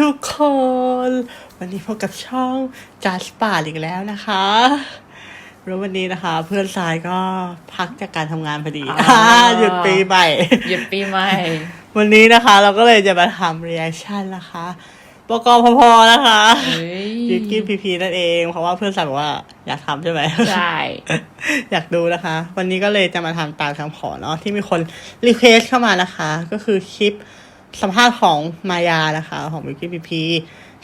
ทุกคน วันนี้พบกับช่องจัสป่าอีกแล้วนะคะแล้ววันนี้นะคะ เพื่อนสายก็พักจากการทำงานพอดีอ่าอ่าหยุดปีใหม่หยุดปีใหม่ วันนี้นะคะ เราก็เลยจะมาทำรีแอคชั่นนะคะปกพพนะคะเฮ้ยยูกินพีพีนั่นเอง เพราะว่าเพื่อนสายบอกว่าอยากทำใช่ไหมใช่ อยากดูนะคะ วันนี้ก็เลยจะมาทำตามคำขอเนาะที่มีคนรีเควสเข้ามานะคะ ก็คือคลิป สัมภาษณ์ของมายานะคะ ของบิวกิ้นพีพี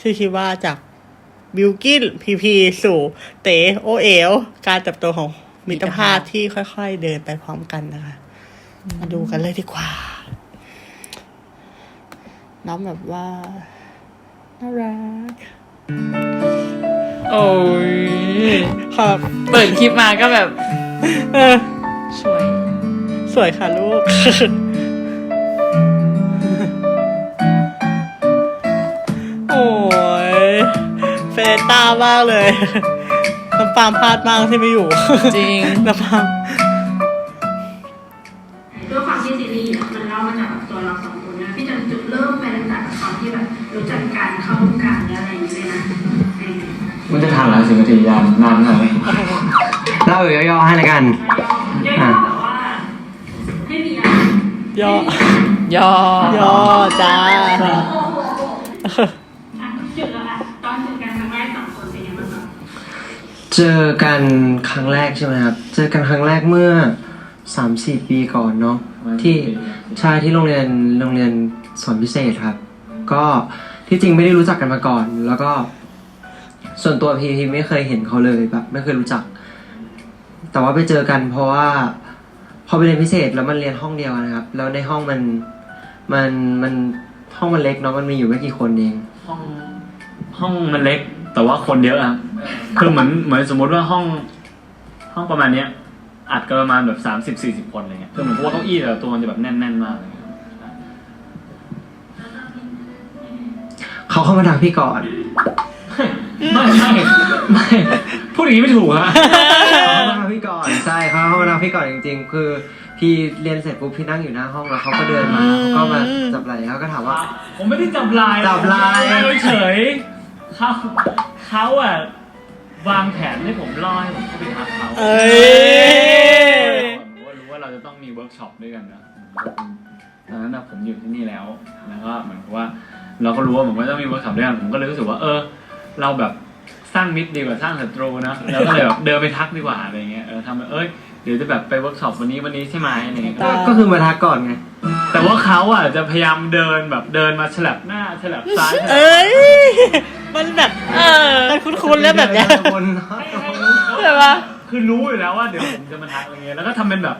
ชื่อคลิปว่าจากบิวกิ้นพีพีสู่เต๋โอเอลการเติบโตของมิตรภาพที่ค่อย ๆ เดินไปพร้อมกันนะคะ มาดูกันเลยดีกว่า น้องแบบว่า น่ารัก โอ้ยครับเปิดคลิปมาก็แบบ เออ สวย สวยค่ะลูก ยเฟรต้ามากเลย น้ำปาล์มพลาดมากที่ไม่อยู่ จริง น้ำปาล์มด้วยความที่ซีรีส์เนี่ยมันเล่ามาจากแบบตัวเราสองคนนะที่จะจุดเริ่มไปตั้งแต่ตอนที่แบบรู้จักการเข้าวงการอะไรอย่างเงี้ยเลยนะเออมันจะทานหลายสิบนาทียาวนานขนาดไหนเล่าย่อๆให้ละกันแล้วก็แบบว่าให้มีอะไร ย่อย่อ ย่อจ้าอ่ เจอกันครั้งแรกใช่ไหมครับ เจอกันครั้งแรกเมื่อสามสี่ปีก่อนเนาะที่ใช่ที่โรงเรียนโรงเรียนสอนพิเศษครับ ก็ที่จริงไม่ได้รู้จักกันมาก่อน แล้วก็ ส่วนตัวพีพีไม่เคยเห็นเขาเลยแบบไม่เคยรู้จัก แต่ว่าไปเจอกันเพราะว่าพอไปเรียนพิเศษแล้วมันเรียนห้องเดียวกันนะครับ แล้วในห้องมันมันมันห้องมันเล็กเนาะมันมีอยู่ไม่กี่คนเองห้องห้องมันเล็ก แต่ว่าคนเยอะอะคือเหมือนเหมือนสมมติว่าห้อง ห้องประมาณเนี้ย อัดกันประมาณแบบสามสิบสี่สิบคนอะไรเงี้ยคือเหมือนพวกเก้าอี้แต่ละตัวมันจะแบบแน่นๆมากเลยเขาเข้ามาทักพี่ก่อน ไม่ไม่ไม่พูดอย่างนี้ไม่ถูกอะเขาเข้ามาทักพี่ก่อนใช่เขาเข้ามาทักพี่ก่อนจริงๆ คือพี่เรียนเสร็จปุ๊บพี่นั่งอยู่หน้าห้องแล้วเขาก็เดินมาเขาก็มาจับไหล่เขาก็ถามว่า ผมไม่ได้จับลายจับลาย เฉยๆ เขาเขาอะวางแผนให้ผมล่อให้ผมเข้าไปทักเขาเอ้ย ผมก็รู้ว่าเราจะต้องมีเวิร์กช็อปด้วยกันนะตอนนั้นนะผมอยู่ที่นี่แล้ว แล้วก็เหมือนกับว่า เราก็รู้ว่าผมก็ต้องมีเวิร์กช็อปด้วยกันผมก็เลยรู้สึกว่า เออ เราแบบสร้างมิตรดีกว่าสร้างศัตรูนะแล้วก็เลยแบบเดินไปทักดีกว่าอะไรเงี้ยเออทำแบบเอ้ยเดี๋ยวจะแบบไปเวิร์กช็อปวันนี้วันนี้ใช่ไหมอะไรเงี้ย ก็ก็คือมาทักก่อนไง แต่ว่าเขาอะจะพยายามเดินแบบเดินมาฉลับหน้าฉลับซ้ายฉลับ เอ้ย มันแบบเออมันคุ้นๆแล้วแบบเนี้ยบนใช่ปะคือรู้อยู่แล้วว่าเดี๋ยวผมจะมาทักอะไรเงี้ยแล้วก็ทำเป็นแบบ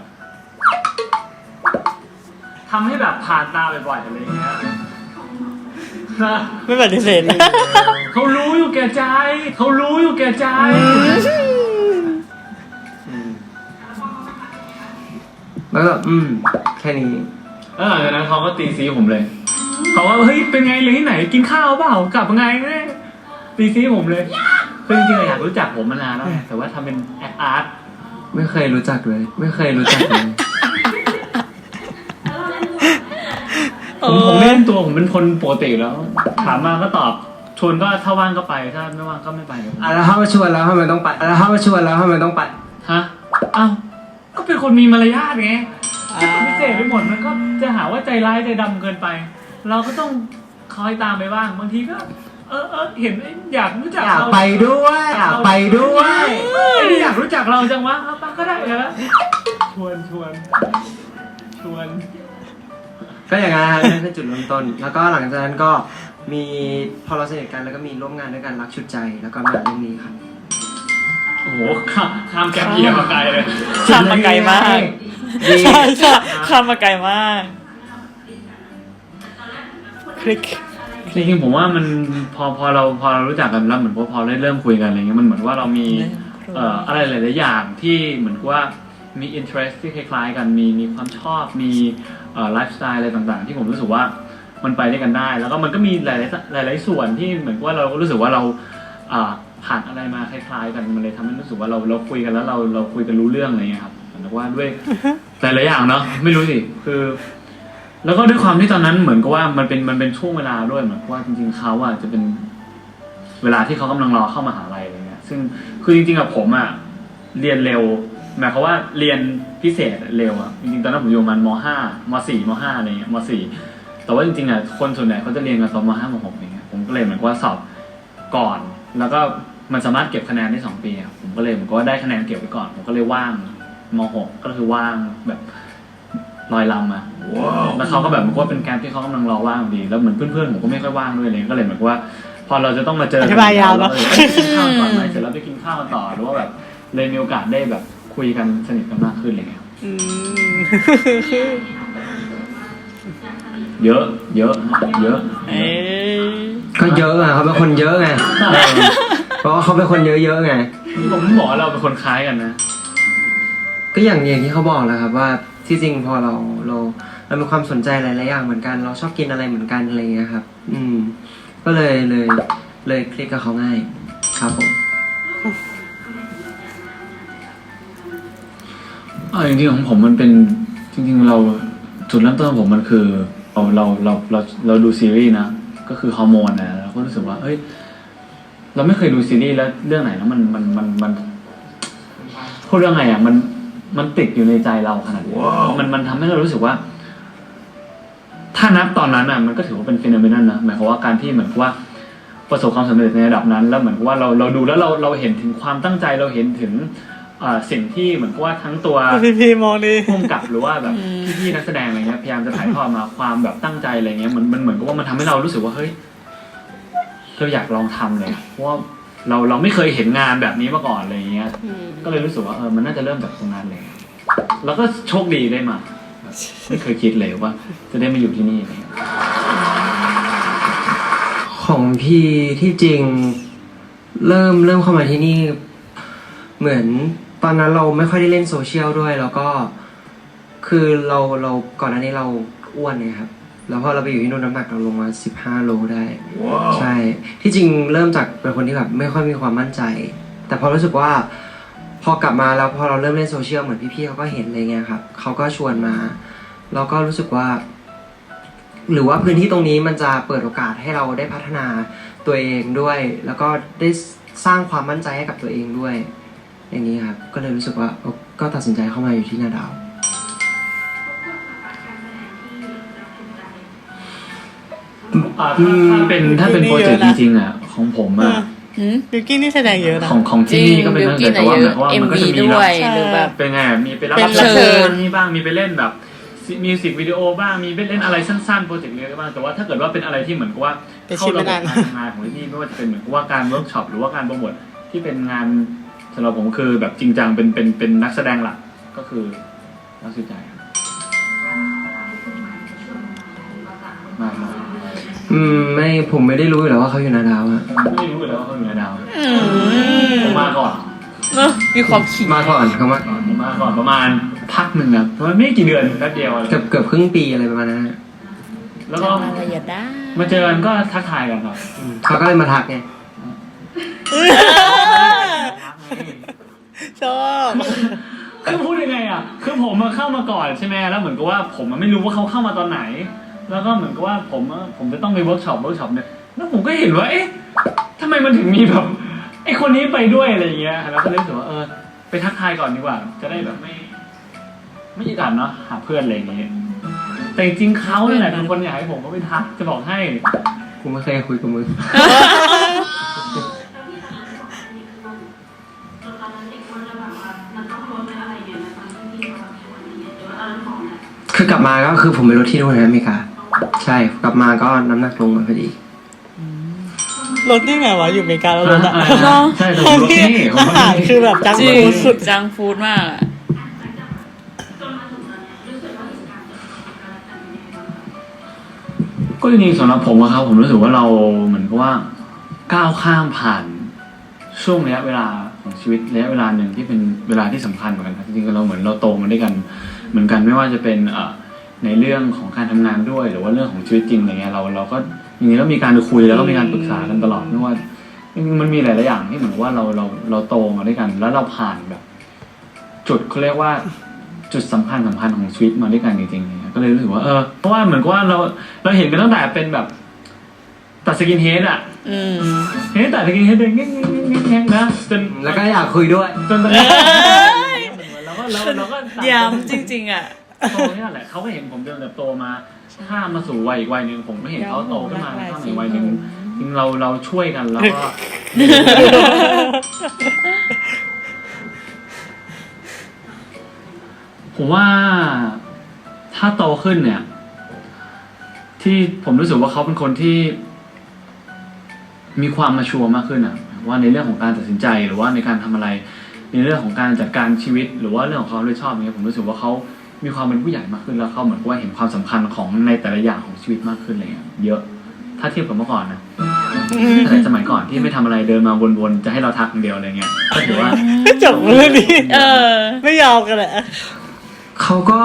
ทำให้แบบผ่านตาบ่อยๆอะไรเงี้ยนะไม่ปฏิเสธนะเขารู้อยู่แก่ใจ เขารู้อยู่แก่ใจ แล้วก็อืม แค่นี้ แล้วหลังจากนั้นเขาก็ตีซีผมเลย เขาว่าเฮ้ยเป็นไงเลยที่ไหนกินข้าวเปล่ากลับมาไงแม่ ตีซีผมเลยคือจริงๆอะอยากรู้จักผมมานานแล้วไงแต่ว่าทำเป็นแอคอาร์ตไม่เคยรู้จักเลย ไม่เคยรู้จักเลยผมผมเล่นตัวผมเป็นคนปกติอยู่แล้ว ถามมาก็ตอบชวนก็ถ้าว่างก็ไปถ้าไม่ว่างก็ไม่ไปอะแล้วถ้ามาชวนแล้วทำไมต้องไปอะแล้วถ้ามาชวนแล้วทำไมต้องไปฮะอ้าวก็เป็นคนมีมารยาทไงถ้าปฏิเสธไปหมดมันก็จะหาว่าใจร้ายใจดำเกินไป เราก็ต้องคอยตามไปบ้างบางทีก็ เออเออเห็นอยากรู้จักอยากเราไปด้วยอยากไปด้วยเอ้ยอยากรู้จักเราจังวะเอาไปก็ได้นะชวนชวนชวนก็อย่างนั้นฮะนั่นคือจุดเริ่มต้น แล้วก็หลังจากนั้นก็มีพอเราสนิทกันแล้วก็มีร่วมงานด้วยกันรักชุดใจแล้วก็มาเรื่องนี้ครับ โอ้โหข้ามข้ามแกมเยียร์มาไกลเลย ข้ามมาไกลมากดีใช่ใช่ข้ามมาไกลมาก คลิก จริงๆผมว่ามันพอพอเราพอเรารู้จักกันแล้วเหมือนว่าพอได้เริ่มคุยกันอะไรเงี้ยมันเหมือนว่าเรามีเอ่ออะไรหลายๆอย่างที่เหมือนกับว่ามี interest ที่คล้ายๆ กันมีมีความชอบมีเอ่อไลฟ์สไตล์อะไรต่างๆ ที่ผมรู้สึกว่ามันไปด้วยกันได้ แล้วก็มันก็มีหลายๆหลาย ๆส่วนที่เหมือนกับว่าเราก็รู้สึกว่าเราอ่าผ่านอะไรมาคล้ายๆ กันมันเลยทำให้รู้สึกว่าเราเราคุยกันแล้วเราเราคุยกันรู้เรื่องอะไรเงี้ยครับเหมือนกับว่าด้วยหลายๆอย่างเนาะไม่รู้สิคือ แล้วก็ด้วยความที่ตอนนั้นเหมือนกับว่ามันเป็นมันเป็นช่วงเวลาด้วยเหมือนกับว่าจริง ๆเขาอะจะเป็นเวลาที่เขากำลังรอเข้ามหาลัยอะไรเงี้ย ซึ่งคือจริงๆกับผมอะเรียนเร็วหมายความว่าเรียนพิเศษเร็วอะจริงๆตอนนั้นผมอยู่ประมาณมห้ามสี่มห้าอะไรเงี้ยมสี่แต่ว่าจริงๆอะคนส่วนใหญ่เขาจะเรียนกันตอนมห้ามหกอย่างเงี้ยผมก็เลยเหมือนกับว่าสอบก่อน แล้วก็มันสามารถเก็บคะแนนได้สองปีอะผมก็เลยเหมือนกับว่าได้คะแนนเก็บไว้ก่อน ผมก็เลยว่างมหกก็คือว่างแบบ ลอยลำอะแล้วเขาก็แบบเหมือนกับว่าเป็นการที่เขากำลังรอว่างพอดี แล้วเหมือนเพื่อนๆผมก็ไม่ค่อยว่างด้วยเลยก็เลยเหมือนกับว่า พอเราจะต้องมาเจออธิบายยาวเนอะเรก็เลยกินข้าวก่อนไหมเสร็จแล้วไปกินข้าวกันต่อหรือว่าแบบเลยมีโอกาสได้แบบคุยกันสนิทกันมากขึ้นอะไรเงี้ยอืม เยอะ เยอะเยอะเอ้ยก็เยอะอะเขาเป็นคนเยอะไงเออเพราะว่าเขาเป็นคนเยอะๆไง ผมบอกว่าเราเป็นคนคล้ายกันนะ ก็อย่างอย่างที่เขาบอกแหละครับว่า ที่จริงพอเราเราเรามีความสนใจหลายๆอย่างเหมือนกัน เราชอบกินอะไรเหมือนกันอะไรเงี้ยครับ อืม ก็เลยเลยเลยคลิกกับเขาง่าย ครับผมเออจริงๆของผมมันเป็นจริงๆเราจุดเริ่มต้นของผมมันคือเราเราเราเราเราดูซีรีส์นะก็คือฮอร์โมนนะเราก็รู้สึกว่าเฮ้ยเราไม่เคยดูซีรีส์แล้วเรื่องไหนแล้วมันมันมันมันพูดเรื่องไงอะมัน มันติดอยู่ในใจเราขนาดนี้มันมันทำให้เรารู้สึกว่า ถ้านับตอนนั้นอะ มันก็ถือว่าเป็นฟีโนเมนัลนะหมายความว่าการที่เหมือนกับว่าประสบความสำเร็จในระดับนั้น แล้วเหมือนกับว่าเราเราดูแล้วเราเราเห็นถึงความตั้งใจเราเห็นถึงอ่าสิ่งที่เหมือนกับว่าทั้งตัว พี่พี่มองดิพุ่มกับหรือว่าแบบพี่ๆนักแสดงอะไรเงี้ยพยายามจะถ่ายทอดมาความแบบตั้งใจอะไรเงี้ยมันมันเหมือนกับว่ามันทำให้เรารู้สึกว่าเฮ้ยเราอยากลองทำเลยอะเพราะว่า เราเราไม่เคยเห็นงานแบบนี้มาก่อนอะไรเงี้ยก็เลยรู้สึกว่าเออมันน่าจะเริ่มจากตรงนั้นเลย แล้วก็โชคดีได้มาแบบไม่เคยคิดเลยว่า จะได้มาอยู่ที่นี่อะไรเงี้ยของพี่ที่จริงเริ่มเริ่มเข้ามาที่นี่ เหมือนตอนนั้นเราไม่ค่อยได้เล่นโซเชียลด้วย แล้วก็คือเราเราก่อนหน้านี้เราอ้วนเนี่ยครับ แล้วพอเราไปอยู่ที่นู่นน้ำหนักเราลงมาสิบห้าโลได้ ใช่ ที่จริงเริ่มจากเป็นคนที่แบบไม่ค่อยมีความมั่นใจ แต่พอรู้สึกว่า พอกลับมาแล้วพอเราเริ่มเล่นโซเชียลเหมือนพี่ๆเขาก็เห็นอะไรเงี้ยครับเขาก็ชวนมาแล้วก็รู้สึกว่า หรือว่าพื้นที่ตรงนี้มันจะเปิดโอกาสให้เราได้พัฒนาตัวเองด้วย แล้วก็ได้สร้างความมั่นใจให้กับตัวเองด้วย อย่างนี้ครับก็เลยรู้สึกว่าเออก็ตัดสินใจเข้ามาอยู่ที่นาดาว อ่าถ้าถ้าเป็นถ้าเป็นโปรเจกต์จริงๆอะของผมอะหืมบิวกิ้นนี่แสดงเยอะนะของของจริที่งนี่ก็เป็นบิวตั้งกินแต่อะว่าเยหมายอะความว่าเอ็มมันก็วีจะมีด้แบวยบหรือแบบ เป็นไงมีไปรับเป็นเชิเชิญญนี่บ้างมีไปเล่นแบบมิวสิกวิดีโอบ้างมีไปเล่นอะไรสั้นๆโปรเจกต์เล็กๆบ้างแต่ว่าถ้าเกิดว่าเป็นอะไรที่เหมือนกับว่าเป็นเข้าชิ้นระไม่บบนานการทำงานของที่นี่ไม่ว่าจะเป็นเหมือนกับว่าการเวิร์กช็อปหรือว่าการโปรโมทที่เป็นงานสำหรับผมคือแบบจริงจังเป็นเป็นเป็นนักแสดงหลักก็คือนักสื่อใจ อืมไม่ผมไม่ได้รู้อยู่แล้วว่าเขาอยู่นาดาวอะไม่รู้อยู่แล้วว่าเขาอยู่ในดาวอืมผมมาก่อนเนอะมีความขิงมาก่อนเขามาก่อนผมมาก่อนประมาณพักหนึ่งนะประมาณไม่กี่เดือนแป๊บเดียวอะไรเกือบเกือบครึ่งปีอะไรประมาณนั้นนะแล้วก็รายละเอียดได้มาเจอกันก็ทักทายกันครับอืมเขาก็เลยมาทักไงชอบคือพูดยังไงอะ คือผมมาเข้ามาก่อนใช่ไหมแล้วเหมือนกับว่าผมอะไม่รู้ว่าเขาเข้ามาตอนไหน แล้วก็เหมือนกับว่าผมอะผมจะต้องไปเวิร์กช็อปเวิร์กช็อปเนี่ยแล้วผมก็เห็นว่า เอ๊ะทำไมมันถึงมีแบบไอ้คนนี้ไปด้วยอะไรอย่างเงี้ยแล้วก็เลยรู้สึกว่าเออไปทักทายก่อนดีกว่า จะได้แบบไม่ ไม่อึดอัดเนาะหาเพื่อนอะไรอย่างเงี้ยแต่จริงๆเขาเนี่ยแหละเป็นคนอยากให้ผมก็ไปทักจะบอกให้ กูไม่เคยคุยกับมึงตอนนั้นเด็กมันจะแบบว่ามันต้องลดอะไรอย่างเงี้ยตอนที่พี่เขาชวนอย่างเงี้ยหรือว่าตอนนั้นของเนี่ยคือกลับมาก็คือผมไปรถที่นู่นนะอเมริกา ใช่กลับมาก็น้ำหนักลงมาพอดีรถนี่ไงวะอยู่อเมริกาแล้วรถอะเนอะใช่แต่ผมรถที่นี่ผมอารถหารที่นี่คือแบบจังจริงฟูดสุดจังฟูดมากอะจนมาถึงตอนเนี้ยรู้สึกว่ากิจการเติบโตของการแต่งงานบ้างคะก็จริงๆสำหรับผมอะครับ ผมรู้สึกว่าเราเหมือนกับว่า ก้าวข้ามผ่าน ช่วงระยะเวลาของชีวิตระยะเวลาหนึ่งที่เป็นเวลาที่สำคัญเหมือนกันครับจริงๆเราเหมือนเราโตมาด้วยกัน เหมือนกันไม่ว่าจะเป็นเอ่อ ในเรื่องของการทำงานด้วย หรือว่าเรื่องของชีวิตจริงอะไรเงี้ยเราเราก็อย่างนี้เรามีการคุยแล้วก็มีการปรึกษากันตลอดไม่ว่าจริงๆมันมีหลายๆอย่างที่เหมือนกับว่าเราเราเราโตมาด้วยกัน แล้วเราผ่านแบบ จุดเขาเรียกว่าจุดสำคัญสำคัญของชีวิตมาด้วยกันจริงๆนะครับก็เลยรู้สึกว่าเออเพราะว่าเหมือนกับว่าเราเราเห็นกันตั้งแต่เป็นแบบตัดสกินเฮดอะอืมเฮ้ยตัดสกินเฮดเดินแง่งๆๆๆๆนะจนแล้วก็อยากคุยด้วยจนตอนเอ้นี้ยเราก็เราเราก็ตัดย้ำจริง ๆ อะ โตนี่แหละเขาก็เห็นผมเดินเติบโตมาข้ามมาสู่วัยอีกวัยหนึ่งผมก็เห็นเขาโตขึ้นมาข้ามมาอีกวัยหนึ่งจริงเราเราช่วยกันแล้วก็ผมว่าถ้าโตขึ้นเนี่ย ที่ผมรู้สึกว่าเขาเป็นคนที่ มีความมาชัวร์มากขึ้นอะว่าในเรื่องของการตัดสินใจหรือว่าในการทำอะไร ในเรื่องของการจัดการชีวิต หรือว่าเรื่องของความรับผิดชอบเนี่ยผมรู้สึกว่าเขา มีความเป็นผู้ใหญ่มากขึ้นแล้วเขาเหมือนกับว่าเห็นความสำคัญของในแต่ละอย่างของชีวิตมากขึ้นอะไรเงี้ยเยอะ ถ้าเทียบกับเมื่อก่อนนะแต่สมัยก่อนที่ไม่ทำอะไรเดินมาวนๆจะให้เราทักอย่างเดียวอะไรเงี้ยก็ถือว่า จบเรื่องนี้เออ ไม่ยาวกันเลยเขาก็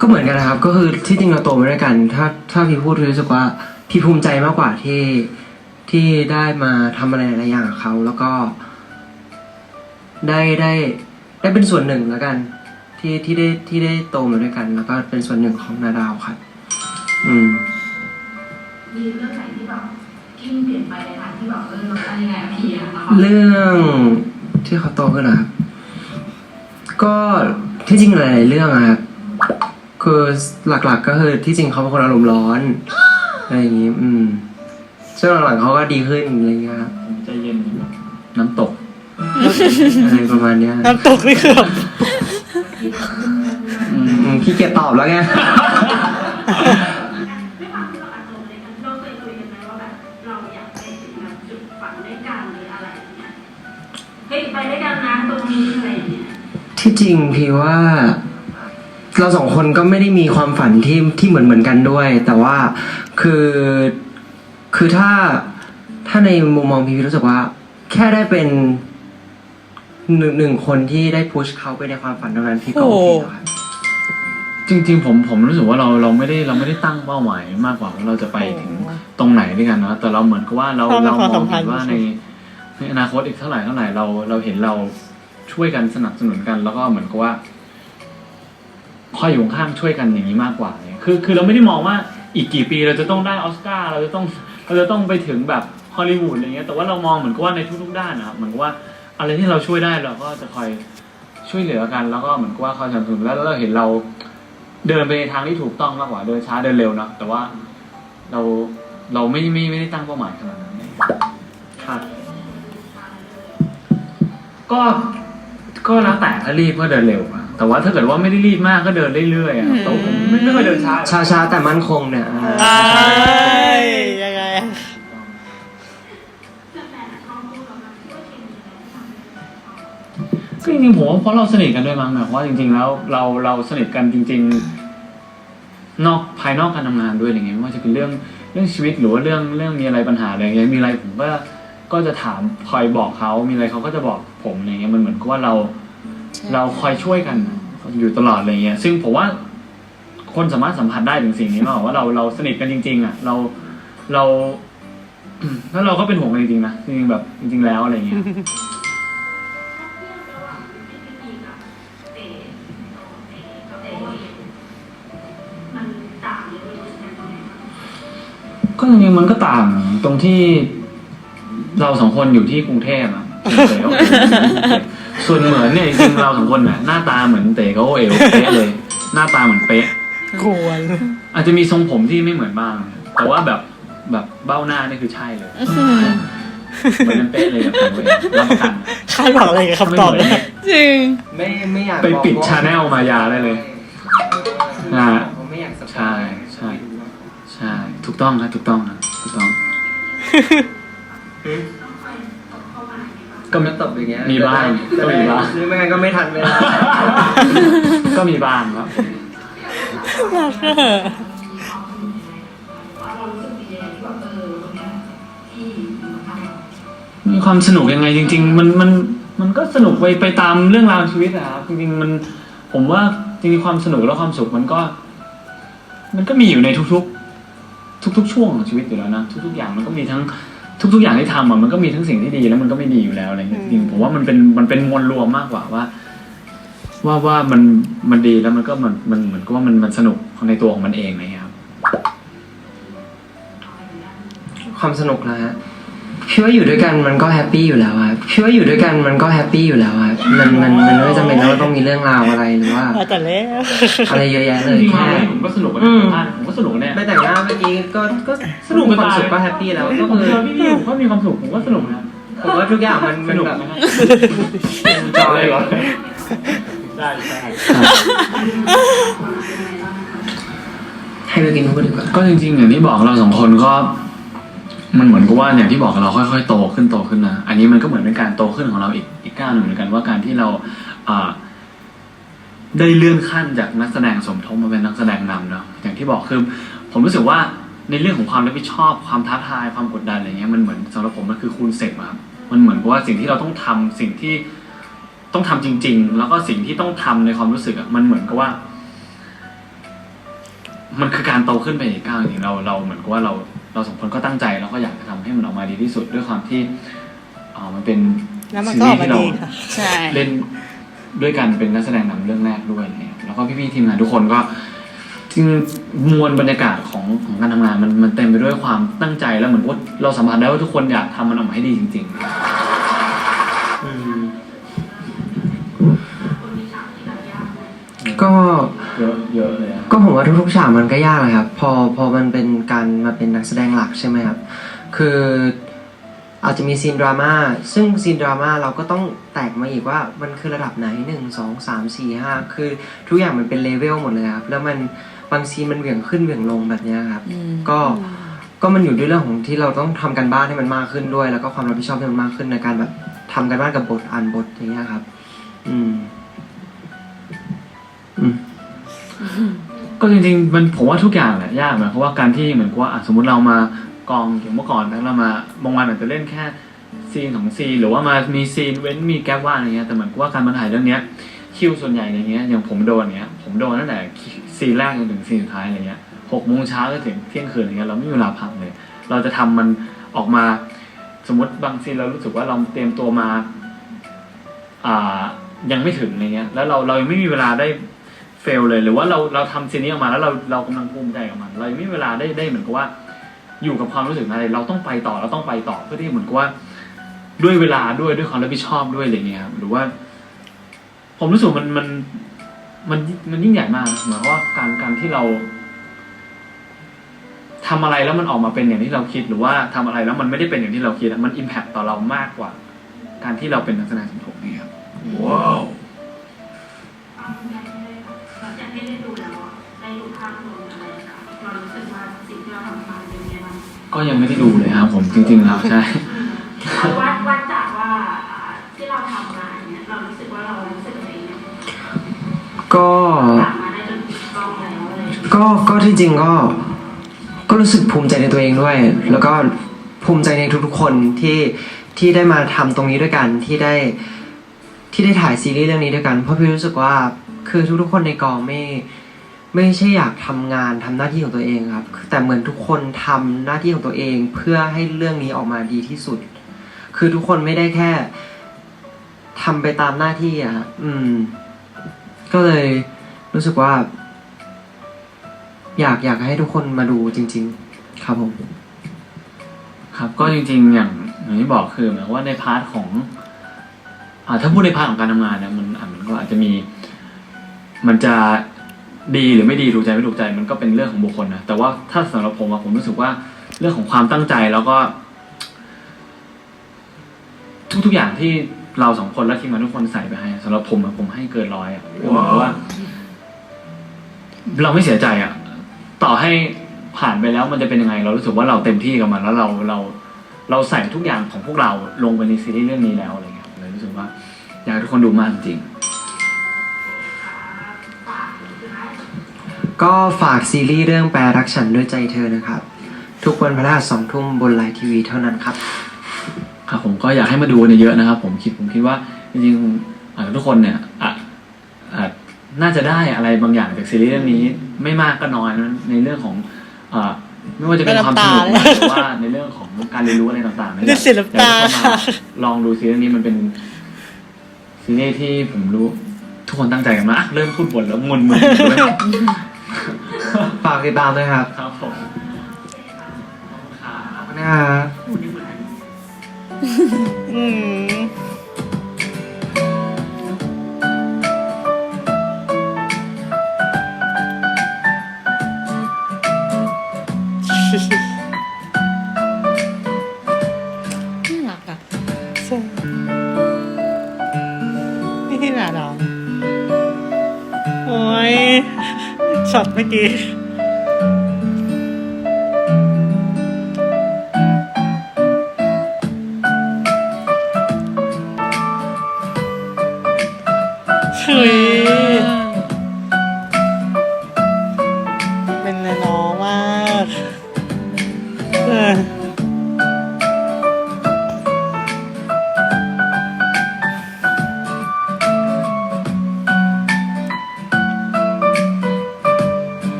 ก็เหมือนกันนะครับ ก็คือที่จริงเราโตมาด้วยกัน ถ้าถ้าพี่พูดรู้สึกว่าพี่ภูมิใจมากกว่าที่ที่ได้มาทำอะไรหลายอย่างกับเขาแล้วก็ ได้ได้ได้เป็นส่วนหนึ่งแล้วกัน ที่ที่ได้ที่ได้โตมาด้วยกัน แล้วก็เป็นส่วนหนึ่งของนาดาวครับ อืมมีเรื่องไหนที่แบบกิ้งเปลี่ยนไปในทางที่แบบเออเราอะไรยังไงอะพี่อะนะคะเรื่องที่เขาโตขึ้นนะครับ ก็ที่จริงหลายๆเรื่องอะครับคือหลักๆก็คือที่จริงเขาเป็นคนอารมณ์ร้อนอะไรอย่างงี้ อืมซึ่งหลังๆเขาก็ดีขึ้นอะไรเงี้ยครับใจเย็นแบบน้ำตก อะไรประมาณเนี้ย น้ำตกนี่คือแบบ อืมขี้เกียจตอบแล้วไง ด้วยความที่เราอาจจะเลยกันเราเคยคุยกันไหมว่าแบบเราอยากไปถึงแบบจุดฝันด้วยกันหรืออะไรอย่างเงี้ยเฮ้ยไปด้วยกันนะตรงนี้อะไรอย่างเงี้ยที่จริงพี่ว่า เราสองคนก็ไม่ได้มีความฝันที่ที่เหมือนเหมือนกันด้วย แต่ว่าคือคือถ้าถ้าในมุมมองพี่รู้สึกว่า แค่ได้เป็น หนึ่งหนึ่งคนที่ได้พุชเขาไปในความฝันตรงนั้นพี่ก็โอเคแล้วครับจริงๆผมผมรู้สึกว่าเราเราไม่ได้เราไม่ได้ตั้งเป้าหมายมากกว่าว่าเราจะไปถึงตรงไหนด้วยกันนะแต่เราเหมือนกับว่าเราความเป็นเราความมสัองมพัเห็นธ์นว่าในในอนาคตอีกเท่าไหร่เท่าไหร่เราเราเห็นเราช่วยกันสนับสนุนกัน แล้วก็เหมือนกับว่าคอยอยู่ข้างๆช่วยกันอย่างนี้มากกว่าเนี่ยคือคือเราไม่ได้มองว่าอีกกี่ปีเราจะต้องได้ออสการ์เราจะต้องเราจะต้องไปถึงแบบฮอลลีวูดอะไรเงี้ยแต่ว่าเรามองเหมือนกับว่าในทุกๆด้านนะครับเหมือนกับว่า อะไรที่เราช่วยได้เราก็จะคอยช่วยเหลือกัน แล้วก็เหมือนกับว่าคอยสนับสนุนแล้วเราเห็นเราเดินไปในทางที่ถูกต้องมากกว่าเดินช้าเดินเร็วเนอะแต่ว่าเราเราไม่ไม่ไม่ได้ตั้งเป้าหมายขนาดนั้นครับก็ก็แล้วแต่ถ้ารีบก็เดินเร็วอะแต่ว่าถ้าเกิดว่าไม่ได้รีบมากก็เดินเรื่อยๆอะแต่ว่าผมไม่ไม่ค่อยเดินช้าช้าช้าๆแต่มั่นคงเนี่ยอ่า จริงๆผมว่าเพราะเราสนิทกันด้วยมั้งแบบว่าจริง ๆ แล้วเราเราสนิทกันจริง ๆ นอกภายนอกการทำงานด้วยอะไรเงี้ยไม่ว่าจะเป็นเรื่องเรื่องชีวิตหรือว่าเรื่องเรื่องมีอะไรปัญหาอะไรเงี้ยมีอะไรผมก็ก็จะถามคอยบอกเขามีอะไรเขาก็จะบอกผมอะไรเงี้ยมันเหมือนกับว่าเราเราคอยช่วยกันอยู่ตลอดอะไรเงี้ยซึ่งผมว่าคนสามารถสัมผัสได้ถึงสิ่งนี้มากกว่าว่าเราเราสนิทกันจริง ๆ อะ เราเราแล้วเราก็เป็นห่วงกันจริงๆนะจริงๆแบบจริง ๆ แล้วอะไรเงี้ย จริงๆมันก็ต่างตรงที่เราสองคนอยู่ที่กรุงเทพอะเต๋อก็อยู่ที่กรุงเทพส่วนเหมือนเนี่ยจริงๆเราสองคนน่ะหน้าตาเหมือนเต๋ก็โอเอลเป๊ะเลย หน้าตาเหมือนเป๊ะ กวนอาจจะมีทรงผมที่ไม่เหมือนบ้าง แต่ว่าแบบแบบเบ้าหน้านี่คือใช่เลยเหมือนกันเป๊ะเลยกับตัวเองรับประกันคาดหวังอะไรกับถ้าไม่คำตอบเหมือนเนี่ย จริง ไม่ไม่อยากไปปิดบอกว่ channel มายาได้เลยนะฮะผมไม่อยากสปอยใช่ใช่ใช่ถูก ต้องครับถูกต้องครับถูกต้อง ก็ไม่ตบอย่างเงี้ยมีบ้างจะก็ได้มีบ้าง หรือไม่งั้นก็ไม่ทันเวลา ก็มีบ้างครับรักอะว่าเรารู้สึกดียังไงที่แบบเออวันเนี้ยที่อยู่ข้างเรามีความสนุกยังไงจริง ๆ มันมันมันก็สนุกไปไปตามเรื่องราวชีวิตอะครับจริงๆมันผมว่าจริงๆความสนุกและความสุขมันก็ มันก็มีอยู่ในทุกๆ ทุก ๆ ช่วงของชีวิตอยู่แล้วนะทุก ๆ อย่างมันก็มีทั้งทุก ๆ อย่างที่ทำอะมันก็มีทั้งสิ่งที่ดีแล้วมันก็ไม่ดีอยู่แล้วอะไรเงี้ยจริงๆผมว่ามันเป็นมันเป็นมวลรวมมากกว่าว่า ว่าว่ามันมันดีแล้วมันก็มันมันเหมือนกับว่ามันมันสนุกในตัวของมันเองอะไรเงี้ยครับ ความสนุกนะฮะ พี่ว่าอยู่ด้วยกันมันก็แฮปปี้อยู่แล้วครับพี่ว่าอยู่ด้วยกันมันก็แฮปปี้อยู่แล้วครับมันมันมันไม่จำเป็นว่าต้องมีเรื่องราวอะไรหรือว่า มาแต่แล้ว อะไรเยอะแยะเลยที่มาแค่ผมก็สนุกกับอืมบ้านผมก็สนุกเนี่ยไปแต่งหน้าเมื่อกี้ก็ก็สนุกความสุขก็แฮปปี้แล้วก็ผมคือเจอพี่ๆผมก็มีความสุขผมก็สนุกนะผมว่าทุกอย่างมันสมันนุกแบบนะจอยได้ใช่ให้ไปกินพูดดีกว่าก็จริงๆอย่างที่บอกเราสองคนก็ มันเหมือนกับว่าอย่างที่บอกเราค่อยๆโตขึ้นโตขึ้นนะอันนี้มันก็เหมือนเป็นการโตขึ้นของเราอีกอีกก้าวหนึ่งเหมือนกันว่าการที่เราอ่าได้เลื่อนขั้นจากนักแสดงสมทบมาเป็นนักแสดงนำเนาะอย่างที่บอกคือผมรู้สึกว่าในเรื่องของความรับผิดชอบความท้าทายความกดดันอะไรเงี้ยมันเหมือนสำหรับผมมันคือคูณเสกครับมันเหมือนกับว่าสิ่งที่เราต้องทำสิ่งที่ต้องทำจริง ๆ แล้วก็สิ่งที่ต้องทำในความรู้สึกอะมันเหมือนกับว่า มันคือการโตขึ้นไปอีกก้าวหนึ่งเราเราเหมือนกับว่าเรา เราสองคนก็ตั้งใจแล้วก็อยากจะทำให้มันออกมาดีที่สุดด้วยความที่อ่ามันเป็นแล้วมันก็ออกมาดีค่ะใช่ เล่นด้วยกันเป็นนักแสดงนำเรื่องแรกด้วยเนี่ยแล้วก็พี่ๆทีมงานทุกคนก็จริงมวลบรรยากาศของของการทำงานมันมันเต็มไปด้วยความตั้งใจแล้วเหมือนว่าเราสัมผัสได้ว่าทุกคนอยากทำมันออกมาให้ดีจริง อืมคนมีฉากที่แบบยากไหมก็ ๆ เยอะเยอะเลยอะก็ ผมว่าทุกๆฉากมันก็ยากเลยครับ พอพอมันเป็นการมาเป็นนักแสดงหลักใช่ไหมครับ คืออาจจะมีซีนดราม่าซึ่งซีนดราม่าเราก็ต้องแตกมาอีกว่ามันคือระดับไหนหนึ่งสองสามสี่ห้าคือทุกอย่างมันเป็นเลเวลหมดเลยครับ แล้วมันบางซีนมันเหวี่ยงขึ้นเหวี่ยงลงแบบเนี้ยครับ ก็ก็มันอยู่ด้วยเรื่องของที่เราต้องทำกันบ้านให้มันมากขึ้นด้วย แล้วก็ความรับผิดชอบที่มันมากขึ้นในการแบบทำกันบ้านกับบทอ่านบทอย่างเงี้ยครับ อืมอืม ก็จริงๆมันผมว่าทุกอย่างแหละยากนะเพราะว่าการที่เหมือนกับว่าอะสมมติเรามากองอย่างเมื่อก่อนนะเรามาบางวันอาจจะเล่นแค่ซีนของซีนหรือว่ามามีซีนเว้นมีแกลบว่างอะไรเงี้ยแต่เหมือนกับว่าการมาถ่ายเรื่องเนี้ยคิวส่วนใหญ่ในเงี้ยอย่างผมโดนเนี้ยผมโดนตั้งแต่ซีนแรกจนถึงซีนสุดท้ายอะไรเงี้ยหกโมงเช้าจนถึงเที่ยงคืนอะไรเงี้ยเราไม่มีเวลาพักเลย เราจะทำมันออกมาสมมติบางซีนเรารู้สึกว่าเราเตรียมตัวมา อ่ายังไม่ถึงอะไรเงี้ย แล้วเราเรายังไม่มีเวลาได้ ลเลย หรือว่าเราเราทำซีนนี้ออกมาแล้วเราเรากำลังภูมิใจกับมันเรายังไม่มีเวลาได้ได้เหมือนกับว่า อยู่กับความรู้สึกอะไร เราต้องไปต่อเราต้องไปต่อเพื่อที่เหมือนกับว่า ด้วยเวลาด้วยด้วยความรับผิดชอบด้วยอะไรเงี้ยครับหรือว่า ผมรู้สึกมันมันมันมันยิ่งใหญ่มากเหมือนว่าการการที่เราทำอะไรแล้วมันออกมาเป็นอย่างที่เราคิด หรือว่าทำอะไรแล้วมันไม่ได้เป็นอย่างที่เราคิดมันอิมแพคต่อเรามากกว่า การที่เราเป็นนักแสดงสมทบนี่ครับว้าว ก็ยังไม่ได้ดูเลยครับผมจริงๆแล้วใช่เอาวัดวัดจากว่าอ่าที่เราทำมาเนี่ยเรารู้สึกว่าเรารู้สึกยังไงเนี่ยก็กลับมาได้จนถึงกองแล้วอะไรอย่างเงี้ยก็ก็ที่จริงก็ ก็รู้สึกภูมิใจในตัวเองด้วย แล้วก็ภูมิใจในทุกๆคนที่ที่ได้มาทำตรงนี้ด้วยกันที่ได้ที่ได้ถ่ายซีรีส์เรื่องนี้ด้วยกัน เพราะพี่รู้สึกว่าคือทุกๆคนในกองไม่ ไม่ใช่อยากทำงานทำหน้าที่ของตัวเองครับ แต่เหมือนทุกคนทำหน้าที่ของตัวเองเพื่อให้เรื่องนี้ออกมาดีที่สุด คือทุกคนไม่ได้แค่ทำไปตามหน้าที่อะครับอืม ก็เลยรู้สึกว่า อยากอยากให้ทุกคนมาดูจริง ๆ ครับผมครับก็จริงๆอย่างอย่างที่บอกคือหมายว่าในพาร์ทของอ่าถ้าพูดในพาร์ทของการทำงานเนี่ยมันอะมันก็อาจจะมี มันจะ ดีหรือไม่ดีถูกใจไม่ถูกใจมันก็เป็นเรื่องของบุคคลนะแต่ว่าถ้าสำหรับผมอะผมรู้สึกว่าเรื่องของความตั้งใจแล้วก็ ทุกๆอย่างที่เราสองคนและทีมงานทุกคนใส่ไปให้สำหรับผมอะผมให้เกินร้อยอะเพราะว่า เราไม่เสียใจอะต่อให้ผ่านไปแล้วมันจะเป็นยังไง เรารู้สึกว่าเราเต็มที่กับมันแล้วเราเราเราใส่ทุกอย่างของพวกเราลงไปในซีรีส์เรื่องนี้แล้วอะไรเงี้ยเลยรู้สึกว่า อยากให้ทุกคนดูมากจริง ก็ฝากซีรีส์เรื่องแปรรักฉันด้วยใจเธอนะครับ ทุกวันพฤหัสสองทุ่มบนไลน์ทีวีเท่านั้นครับ ครับผมก็อยากให้มาดูกันเยอะๆนะครับ ผมคิดผมคิดว่าจริงๆอ่าทุกคนเนี่ยอะอะน่าจะได้อะไรบางอย่างจากซีรีส์เรื่องนี้ ไม่มากก็น้อยนะในเรื่องของอ่าไม่ว่าจะเป็นความสนุกนะหรือว่าในเรื่องของการเรียนรู้อะไรต่างๆด้วยศิลปะอยากให้เข้ามาลองดูซีรีส์นี้มันเป็นซีรีส์ที่ผมรู้ทุกคนตั้งใจกันมากเริ่มพูดบนแล้วมึนๆด้วย ฝากติดตามด้วยครับครับผมครับ ขอบคุณนะครับ อืม ช็อตเมื่อกี้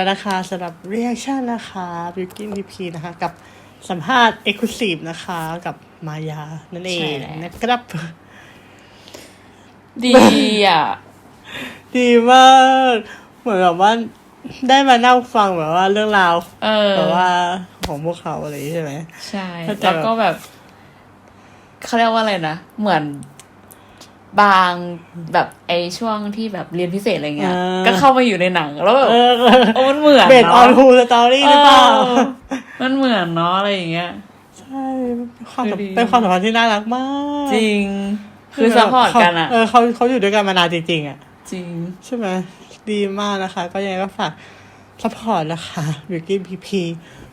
แล้วนะคะสำหรับ reaction นะคะบิวกินพีพีนะคะ กับสัมภาษณ์ exclusive นะคะ กับมายา นั่นเองนะครับ ดีอะ ดีมาก เหมือนแบบว่าได้มานั่งฟังแบบว่าเรื่องราวเออแบบว่าของพวกเขาอะไรอย่างนี้ใช่ไหมใช่เข้าใจแล้วก็แบบเขาเรียกว่าอะไรนะ เหมือน บางแบบไอช่วงที่แบบเรียนพิเศษอะไรเงี้ยก็เข้ามาอยู่ในหนังแล้วแบบเออโอ้มันเหมือนเบสออนเนาะฮูสตอรี่หรือเปล่าเออมันเหมือนเนาะอะไรอย่างเงี้ย ใช่เป็นความสัมดูดี เป็นความสัมพันธ์ที่น่ารักมากจริง คือซัพพอร์ตกันอะเออเขาเขาอยู่ด้วยกันมานานจริงๆอะจริง ใช่ไหมดีมากนะคะ ก็ยังไงก็ฝากซัพพอร์ตนะคะวิวกิ้นพีพี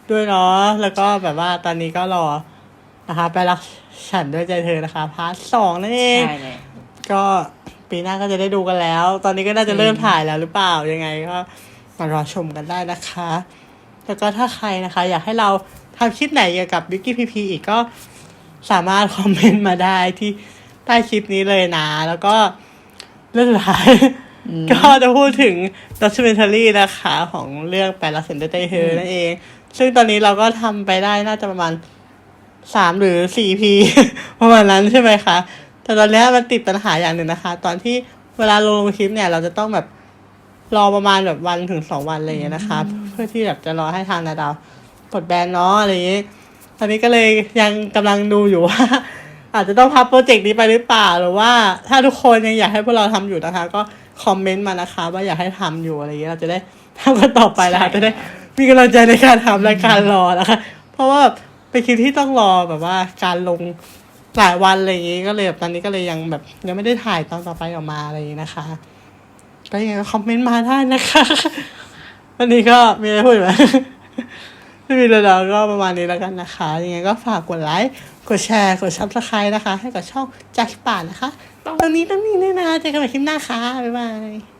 ด้วยเนาะแล้วก็แบบว่าตอนนี้ก็รอนะคะ ไปรักฉันด้วยใจเธอนะคะพาร์ทสองนั่นเอง ใช่เลย ก็ปีหน้าก็จะได้ดูกันแล้ว ตอนนี้ก็น่าจะเริ่มถ่ายแล้วหรือเปล่ายังไงก็มารอชมกันได้นะคะ แล้วก็ถ้าใครนะคะ อยากให้เราทำคลิปไหนเกี่ยวกับวิกกี้พีพีอีกก็สามารถคอมเมนต์มาได้ที่ใต้คลิปนี้เลยนะ แล้วก็เรื่องสุดท้ายก็จะพูดถึงด็อกิเมนทารีนะคะของเรื่องแปลรักเซนเตอร์เตเฮอนั่นเอง ซึ่งตอนนี้เราก็ทำไปได้น่าจะประมาณสามหรือสี่พีประมาณนั้นใช่ไหมคะ แต่ตอนเนี้ยมันติดปัญหาอย่างหนึ่งนะคะ ตอนที่เวลาลงคลิปเนี่ยเราจะต้องแบบรอประมาณแบบวันถึงสองวันอะไรอย่างเงี้ยนะคะ เพื่อที่แบบจะรอให้ทางนาดาวปลดแบนเนาะอะไรอย่างงี้ตอนนี้ก็เลยยังกำลังดูอยู่ว่า อาจจะต้องพับโปรเจกต์นี้ไปหรือเปล่าหรือว่า ถ้าทุกคนยังอยากให้พวกเราทำอยู่นะคะ ก็คอมเมนต์มานะคะ ว่าอยากให้ทำอยู่อะไรอย่างเงี้ยเราจะได้ทำกันต่อไปแล้วค่ะจะได้มีกำลังใจในการทำและการรอนะคะ เพราะว่าแบบเป็นคลิปที่ต้องรอแบบว่าการลง หลายวันอะไรอย่างงี้ก็เลยแบบตอนนี้ก็เลยยังแบบยังไม่ได้ถ่ายตอนต่อไปออกมาอะไรอย่างงี้นะคะ ก็ยังไงก็คอมเมนต์มาได้นะคะ วันนี้ก็มีอะไรพูดไหมไม่มีแล้วก็ประมาณนี้แล้วกันนะคะยังไงก็ฝากกดไลค์กดแชร์กดซับสไครต์นะคะ ให้กับช่องจัสป่านะคะตรงนี้ตรงนี้ด้วยนะเจอกันใหม่คลิปหน้าค่ะบ๊ายบาย